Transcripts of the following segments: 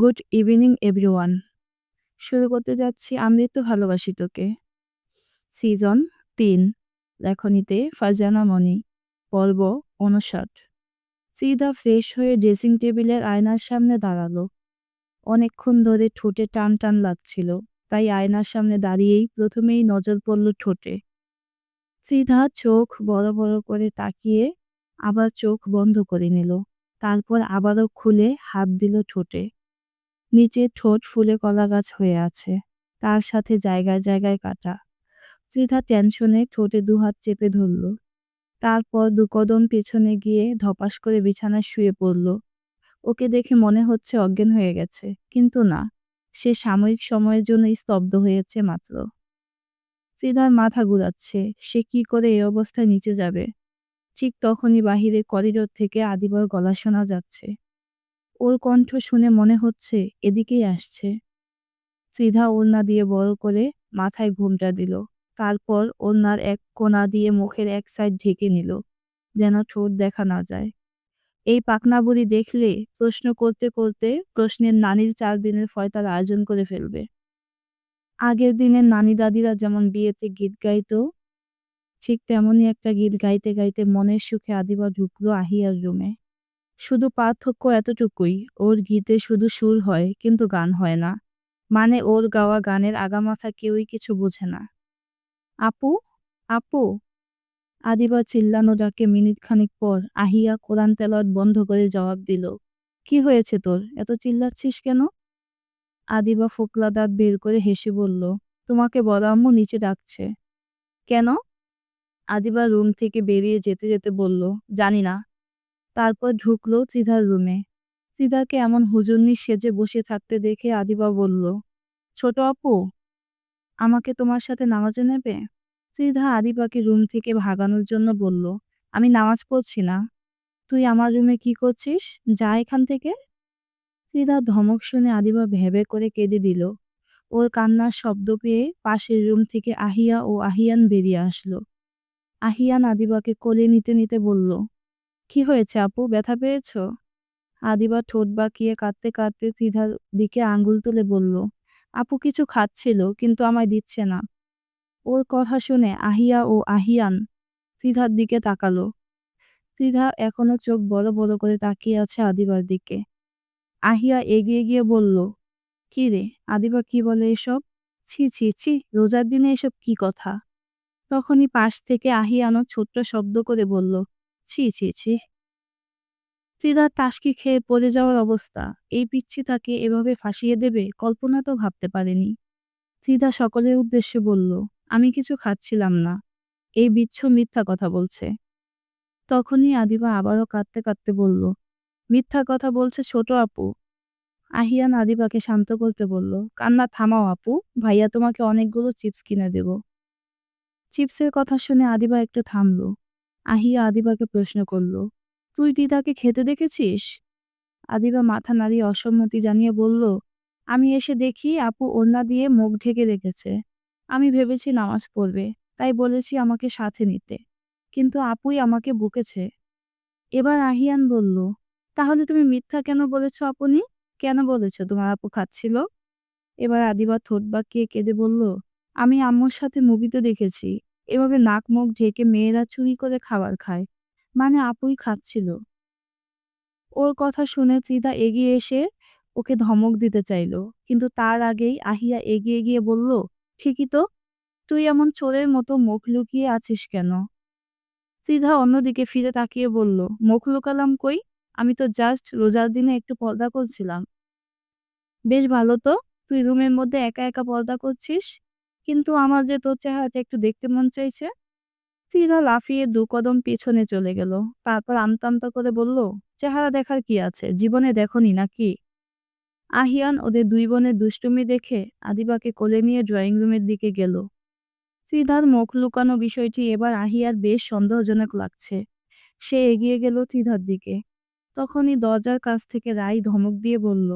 Good evening, everyone. শুরু করতে যাচ্ছি, আমি তো ভালোবাসি তোকে। সিজন তিন, লেখনীতে ফারজানা মনি, পর্ব উনষাট সিদা ফ্রেশ হয়ে ড্রেসিং টেবিলের আয়নার সামনে দাঁড়াল। অনেকক্ষণ ধরে ঠোঁটে টান টান লাগছিল, তাই আয়নার সামনে দাঁড়িয়েই প্রথমেই নজর পড়ল ঠোঁটে। সিধা চোখ বড় বড় করে তাকিয়ে আবার চোখ বন্ধ করে নিল, তারপর আবারও খুলে হাত দিল ঠোঁটে। নিচে ঠোঁট ফুলে কলা গাছ হয়ে আছে। তার সাথে জায়গায় জায়গায় কাটা। সিধা টেনশনে ঠোঁটে দুহাত চেপে ধরল। তারপর দু কদম পেছনে গিয়ে ধপাস করে বিছানায় শুয়ে পড়ল। ওকে দেখে মনে হচ্ছে অজ্ঞান হয়ে গেছে, কিন্তু না। সে সাময়িক সময়ের জন্য স্তব্ধ হয়েছে মাত্র। সিধার মাথা ঘুরাচ্ছে, সে কি করে এই অবস্থায় নিচে যাবে? ঠিক তখনই বাহিরে করিডোর থেকে আদিবার গলা শোনা যাচ্ছে। ওর কণ্ঠ শুনে মনে হচ্ছে এদিকেই আসছে। সিধা ওড়না দিয়ে বড় করে মাথায় ঘুমটা দিল। তারপর ওড়নার এক কোনা দিয়ে মুখের এক সাইড ঢেকে নিল, যেন ঠোঁট দেখা না যায়। এই পাকনা বুড়ি দেখলে প্রশ্ন করতে করতে প্রশ্নের নানির চার দিনের ফয়তার আয়োজন করে ফেলবে। আগের দিনের নানি দাদিরা যেমন বিয়েতে গীত গাইতো, ঠিক তেমনই একটা গীত গাইতে গাইতে মনের সুখে আদিবা ঢুকলো আহিয়ার রুমে। শুধু পার্থক্য এতটুকুই, ওর গীতে শুধু সুর হয়, কিন্তু গান হয় না। মানে ওর গাওয়া গানের আগামাথা কেউই কিছু বোঝে না। আপু আপু। আদিবা চিল্লানো ডাকে মিনিট খানিক পর আহিয়া কোরআন তেলাওয়াত বন্ধ করে জবাব দিল, কি হয়েছে তোর? এত চিল্লাচ্ছিস কেন? আদিবা ফোকলা দাঁত বের করে হেসে বলল, তোমাকে বড় আম্মু নিচে ডাকছে। কেন? আদিবা রুম থেকে বেরিয়ে যেতে যেতে বলল, জানি না। তারপর ঢুকলো সিধার রুমে। সিধাকে এমন হুজুরনি সেজে বসে থাকতে দেখে আদিবা বলল, ছোট আপু, আমাকে তোমার সাথে নামাজে নেবে? সিধা আদিবাকে রুম থেকে ভাগানোর জন্য বলল, আমি নামাজ পড়ছি না। তুই আমার রুমে কি করছিস? যা এখান থেকে। সিধা ধমক শুনে আদিবা ভেবে করে কেঁদে দিল। ওর কান্নার শব্দ পেয়ে পাশের রুম থেকে আহিয়া ও আহিয়ান বেরিয়ে আসলো। আহিয়ান আদিবাকে কোলে নিতে নিতে বলল কি হয়েছে আপু? ব্যথা পেয়েছ? আদিবা ঠোঁট বাঁকিয়ে কাঁদতে কাঁদতে সিধার দিকে আঙ্গুল তুলে বলল, আপু কিছু খাচ্ছিল, কিন্তু আমায় দিচ্ছে না। ওর কথা শুনে আহিয়া ও আহিয়ান সিধার দিকে তাকালো। সিধা এখনও চোখ বড় বড় করে তাকিয়ে আছে আদিবার দিকে। আহিয়া এগিয়ে গিয়ে বলল, কি রে, আদিবা কি বলে এসব? ছি ছি ছি, রোজার দিনে এসব কি কথা? তখনই পাশ থেকে আহিয়ানো ছোট্ট শব্দ করে বলল ছি ছি ছি। সিদার টাসকি খেয়ে পড়ে যাওয়ার অবস্থা। এই পিচ্ছি তাকে এভাবে ফাঁসিয়ে দেবে কল্পনা তো ভাবতে পারেনি। সিদা সকলের উদ্দেশ্যে বলল, আমি কিছু খাচ্ছিলাম না। এই বিচ্ছ মিথ্যা কথা বলছে। তখনই আদিবা আবারও কাঁদতে কাঁদতে বলল, মিথ্যা কথা বলছে ছোট আপু। আহিয়ান আদিবাকে শান্ত করতে বলল, কান্না থামাও আপু, ভাইয়া তোমাকে অনেকগুলো চিপস কিনে দেব। চিপসের কথা শুনে আদিবা একটু থামল। আহিয়া আদিবাকে প্রশ্ন করল, তুই দিদাকে খেতে দেখেছিস? আদিবা মাথা নাড়িয়ে অসম্মতি জানিয়ে বলল, আমি এসে দেখি আপু ওড়না দিয়ে মুখ ঢেকে রেখেছে। আমি ভেবেছি নামাজ পড়বে, তাই বলেছি আমাকে সাথে নিতে, কিন্তু আপুই আমাকে বকেছে। এবার আহিয়ান বলল, তাহলে তুমি মিথ্যা কেন বলেছ আপনি? কেন বলেছ তোমার আপু খাচ্ছিল? এবার আদিবা ঠোঁট বাঁকিয়ে কেঁদে বলল, আমি আম্মুর সাথে মুভিতে দেখেছি এভাবে নাক মুখ ঢেকে মেয়েরা চুরি করে খাবার খায়। মানে আপুই খাচ্ছিল। ওর কথা শুনে চিদা এগিয়ে এসে ওকে ধমক দিতে চাইল। কিন্তু তার আগেই আহিয়া এগিয়ে গিয়ে বলল, ঠিকই তো, তুই এমন চোরের মতো মুখ লুকিয়ে আছিস কেন? সিধা অন্যদিকে ফিরে তাকিয়ে বলল, মুখ লুকালাম কই? আমি তো জাস্ট রোজার দিনে একটু পর্দা করছিলাম। বেশ ভালো তো, তুই রুমের মধ্যে একা একা পর্দা করছিস? কিন্তু আমার যে তোর চেহারাটা একটু দেখতে মন চাইছে, সিধা লাফিয়ে দু কদম পেছনে চলে গেল। তারপর আমতা আমতা করে বলল, চেহারা দেখার কি আছে? জীবনে দেখনি নাকি? আহিয়ান ওদের দুই বোনের দুষ্টুমি দেখে আদিবাকে কোলে নিয়ে ড্রয়িং রুমের দিকে গেল। সিধার মুখ লুকানো বিষয়টি এবার আহিয়ার বেশ সন্দেহজনক লাগছে। সে এগিয়ে গেল সিধার দিকে। তখনই দরজার কাছ থেকে রাই ধমক দিয়ে বলল,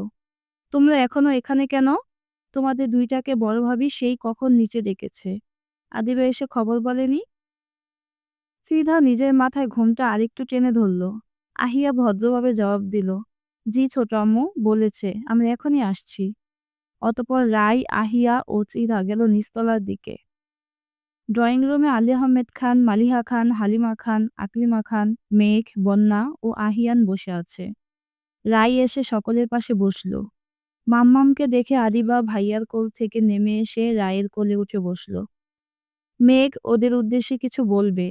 তোমরা এখনও এখানে কেন? তোমাদের দুইটাকে বড় ভাবি সেই কখন নিচে ডেকেছে। আদিবা এসে খবর বলেনি? সিধা নিজের মাথায় ঘুমটা আরেকটু টেনে ধরল। আহিয়া ভদ্রভাবে জবাব দিল, জি ছোট আম্মু, বলেছে, আমরা এখনই আসছি। অতপর রাই আহিয়া ও চিরা গেল নিস্তলার দিকে। ড্রয়িং রুমে আলী আহমেদ খান, মালিহা খান, হালিমা খান, আকলিমা খান, মেঘ, বন্যা ও আহিয়ান বসে আছে। রাই এসে সকলের পাশে বসল। মাম্মামকে দেখে আদিবা ভাইয়ার কোল থেকে নেমে এসে রায়ের কোলে উঠে বসল। মেঘ ওদের উদ্দেশ্যে কিছু বলবে।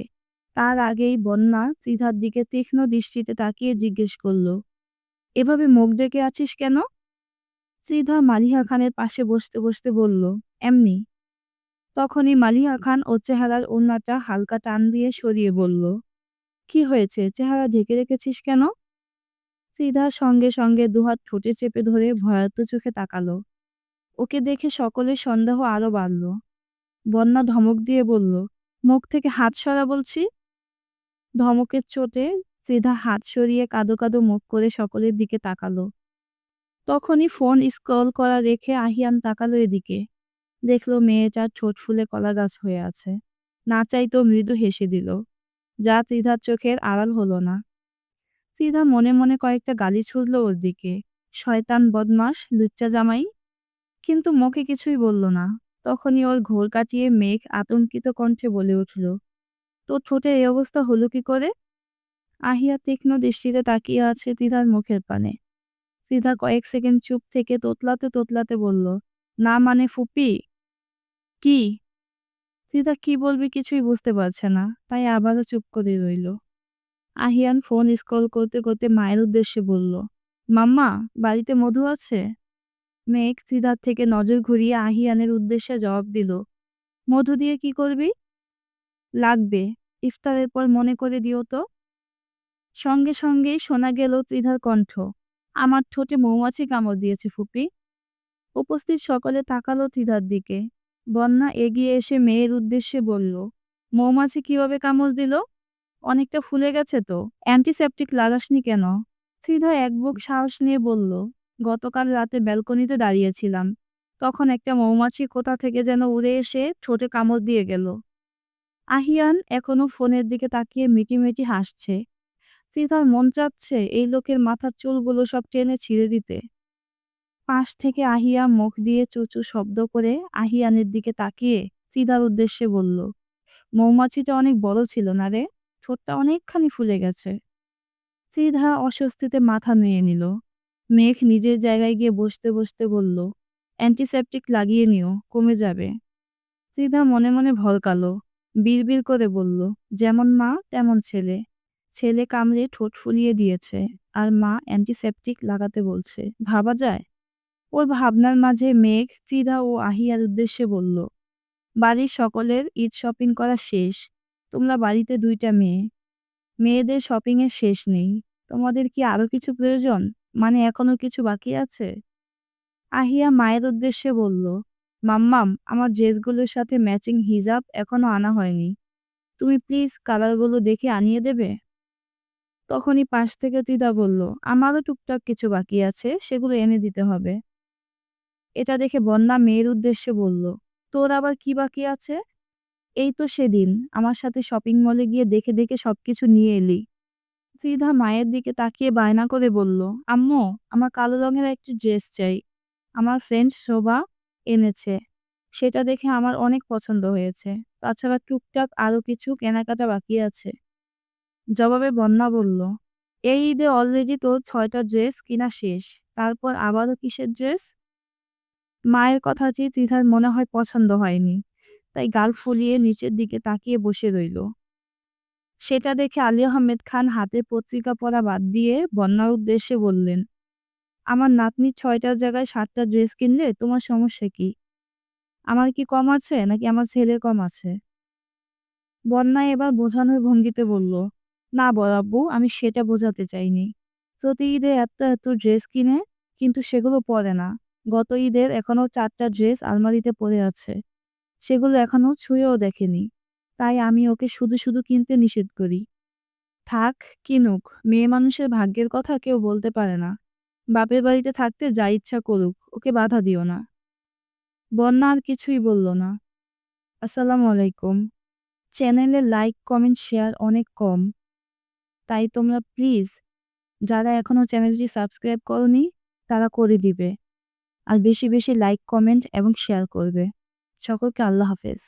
তার আগেই বন্যা চিধার দিকে তীক্ষ্ণ দৃষ্টিতে তাকিয়ে জিজ্ঞেস করল, এভাবে মুখ ডেকে আছিস কেন? চিধা মালিহা খানের পাশে বসতে বসতে বলল, এমনি। তখনই মালিহা খান ও চেহারার ওড়নাটা হালকা টান দিয়ে সরিয়ে বলল, কি হয়েছে? চেহারা ঢেকে রেখেছিস কেন? সিধা সঙ্গে সঙ্গে দুহাত ঠোঁটে চেপে ধরে ভয়ার্ত চোখে তাকালো। ওকে দেখে সকলের সন্দেহ আরও বাড়ল। বন্যা ধমক দিয়ে বলল, মুখ থেকে হাত সরা বলছি? ধমকের চোটে সিধা হাত সরিয়ে কাদো কাদো মুখ করে সকলের দিকে তাকালো। তখনই ফোন স্ক্রল করা রেখে আহিয়ান তাকালো এদিকে। দেখল মেয়েটার ঠোঁট ফুলে কলা গাছ হয়ে আছে। না চাইতেও মৃদু হেসে দিল। যা ত্রিধার চোখের আড়াল হলো না। ত্রিধা মনে মনে কয়েকটা গালি ছুড়ল ওর দিকে। শয়তান বদমাস লুচ্চা জামাই। কিন্তু মুখে কিছুই বলল না। তখনই ওর ঘোর কাটিয়ে মেঘ আতঙ্কিত কণ্ঠে বলে উঠল, তোর ঠোঁটের এই অবস্থা হলো কি করে? আহিয়া তীক্ষ্ণ দৃষ্টিতে তাকিয়ে আছে ত্রিধার মুখের পানে। ত্রিধা কয়েক সেকেন্ড চুপ থেকে তোতলাতে তোতলাতে বলল, না মানে ফুপি? কি? সীতা কি বলবে কিছুই বুঝতে পারছে না, তাই আবারও চুপ করে রইল। আহিয়ান ফোন স্ক্রল করতে করতে মায়ের উদ্দেশ্যে বলল, মাম্মা, বাড়িতে মধু আছে? মেঘ সিদার থেকে নজর ঘুরিয়ে আহিয়ানের উদ্দেশ্যে জবাব দিল, মধু দিয়ে কি করবি? লাগবে, ইফতারের পর মনে করে দিও তো। সঙ্গে সঙ্গেই শোনা গেল ত্রিধার কণ্ঠ, আমার ঠোঁটে মৌমাছি কামড় দিয়েছে ফুপি। উপস্থিত সকলে তাকালো ত্রিধার দিকে, বন্যা এগিয়ে এসে মেয়ের উদ্দেশ্যে বলল, মৌমাছি কীভাবে কামড় দিল? অনেকটা ফুলে গেছে তো। অ্যান্টিসেপটিক লাগাসনি কেন? সিধা এক বুক সাহস নিয়ে বলল, গতকাল রাতে ব্যালকনিতে দাঁড়িয়েছিলাম। তখন একটা মৌমাছি কোথা থেকে যেন উড়ে এসে ঠোঁটে কামড় দিয়ে গেল। আহিয়ান এখনও ফোনের দিকে তাকিয়ে মিটিমিটি হাসছে। সিধার মন চাচ্ছে এই লোকের মাথার চুলগুলো সব টেনে ছিঁড়ে দিতে। পাশ থেকে আহিয়া মুখ দিয়ে চুচু শব্দ করে আহিয়ানের দিকে তাকিয়ে সিধার উদ্দেশ্যে বলল, মৌমাছিটা অনেক বড় ছিল না রে? ঠোঁটটা অনেকখানি ফুলে গেছে। সিধা অস্বস্তিতে মাথা নুয়ে নিল। মেঘ নিজের জায়গায় গিয়ে বসতে বসতে বলল অ্যান্টিসেপটিক লাগিয়ে নিও, কমে যাবে। সিধা মনে মনে ভরকালো বিড়বিড় করে বলল, যেমন মা, তেমন ছেলে। ছেলে কামড়ে ঠোঁট ফুলিয়ে দিয়েছে, আর মা অ্যান্টিসেপটিক লাগাতে বলছে। ভাবা যায়? ওর ভাবনার মাঝে মেঘ চিদা ও আহিয়ার উদ্দেশ্যে বলল, বাড়ির সকলের ঈদ শপিং করা শেষ। তোমরা বাড়িতে দুইটা মেয়ে। মেয়েদের শপিং এর শেষ নেই। তোমাদের কি আরও কিছু প্রয়োজন? মানে এখনও কিছু বাকি আছে? আহিয়া মায়ের উদ্দেশ্যে বলল, মাম্মাম, আমার ড্রেসগুলোর সাথে ম্যাচিং হিজাব এখনও আনা হয়নি। তুমি প্লিজ কালারগুলো দেখে আনিয়ে দেবে? তখনই পাশ থেকে তিদা বলল, আমারও টুকটাক কিছু বাকি আছে, সেগুলো এনে দিতে হবে। এটা দেখে বন্যা মেয়ের উদ্দেশ্যে বলল, তোর আবার কি বাকি আছে? এই তো সেদিন, আমার সাথে শপিং মলে গিয়ে দেখে দেখে সবকিছু নিয়ে এলি। সিধা মায়ের দিকে তাকিয়ে বায়না করে বলল, আম্মু, আমার কালো রঙের একটি ড্রেস চাই। আমার ফ্রেন্ড শোভা এনেছে। সেটা দেখে আমার অনেক পছন্দ হয়েছে। তাছাড়া টুকটাক আরও কিছু কেনাকাটা বাকি আছে। জবাবে বন্যা বলল, এই ঈদে অলরেডি তোর ছয়টা ড্রেস কিনা শেষ। তারপর আবারও কিসের ড্রেস মায়ের কথাটি ত্রিধার মনে হয় পছন্দ হয়নি। তাই গাল ফুলিয়ে নিচের দিকে তাকিয়ে বসে রইল। সেটা দেখে আলী আহমেদ খান হাতে পত্রিকা পড়া বাদ দিয়ে বন্যার উদ্দেশ্যে বললেন, আমার নাতনি ছয়টার জায়গায় সাতটা ড্রেস কিনলে তোমার সমস্যা কি? আমার কি কম আছে নাকি আমার ছেলের কম আছে? বন্যা এবার বোঝানোর ভঙ্গিতে বলল, না বরাব্বু আমি সেটা বোঝাতে চাইনি। প্রতি ঈদে এত এত ড্রেস কিনে, কিন্তু সেগুলো পরে না। গত ঈদের এখনও চারটা ড্রেস আলমারিতে পড়ে আছে। সেগুলো এখনও ছুঁয়েও দেখেনি। তাই আমি ওকে শুধু শুধু কিনতে নিষেধ করি। থাক, কিনুক, মেয়ে মানুষের ভাগ্যের কথা কেউ বলতে পারে না। বাপের বাড়িতে থাকতে যা ইচ্ছা করুক, ওকে বাধা দিও না। বন্যা আর কিছুই বলল না। আসসালামু আলাইকুম। চ্যানেলে লাইক, কমেন্ট, শেয়ার অনেক কম। তাই তোমরা প্লিজ, যারা এখনও চ্যানেলটি সাবস্ক্রাইব করনি, তারা করে দিবে। আর বেশি বেশি লাইক, কমেন্ট এবং শেয়ার করবে। সকলকে আল্লাহ হাফেজ।